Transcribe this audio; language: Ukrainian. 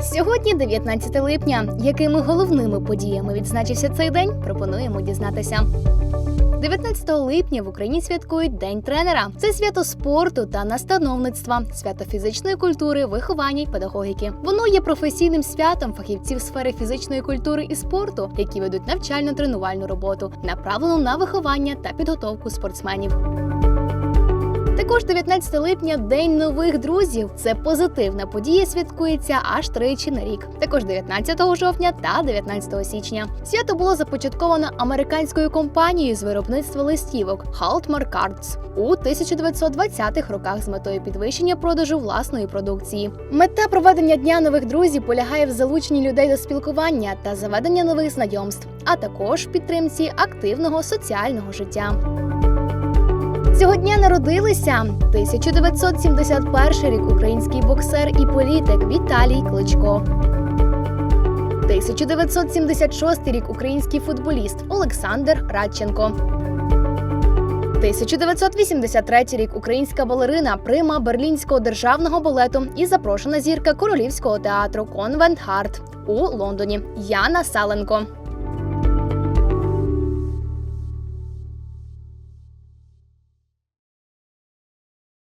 Сьогодні 19 липня. Якими головними подіями відзначився цей день? Пропонуємо дізнатися. 19 липня в Україні святкують День тренера. Це свято спорту та настановництва, свято фізичної культури, виховання й педагогіки. Воно є професійним святом фахівців сфери фізичної культури і спорту, які ведуть навчально-тренувальну роботу, направлену на виховання та підготовку спортсменів. Також 19 липня День нових друзів. Це позитивна подія, святкується аж тричі на рік. Також 19 жовтня та 19 січня. Свято було започатковано американською компанією з виробництва листівок Haltmar Cards у 1920-х роках з метою підвищення продажу власної продукції. Мета проведення дня нових друзів полягає в залученні людей до спілкування та заведення нових знайомств, а також підтримці активного соціального життя. Цього дня народилися 1971 рік український боксер і політик Віталій Кличко. 1976 рік український футболіст Олександр Радченко. 1983 рік українська балерина прима Берлінського державного балету і запрошена зірка королівського театру Конвент Харт у Лондоні Яна Саленко.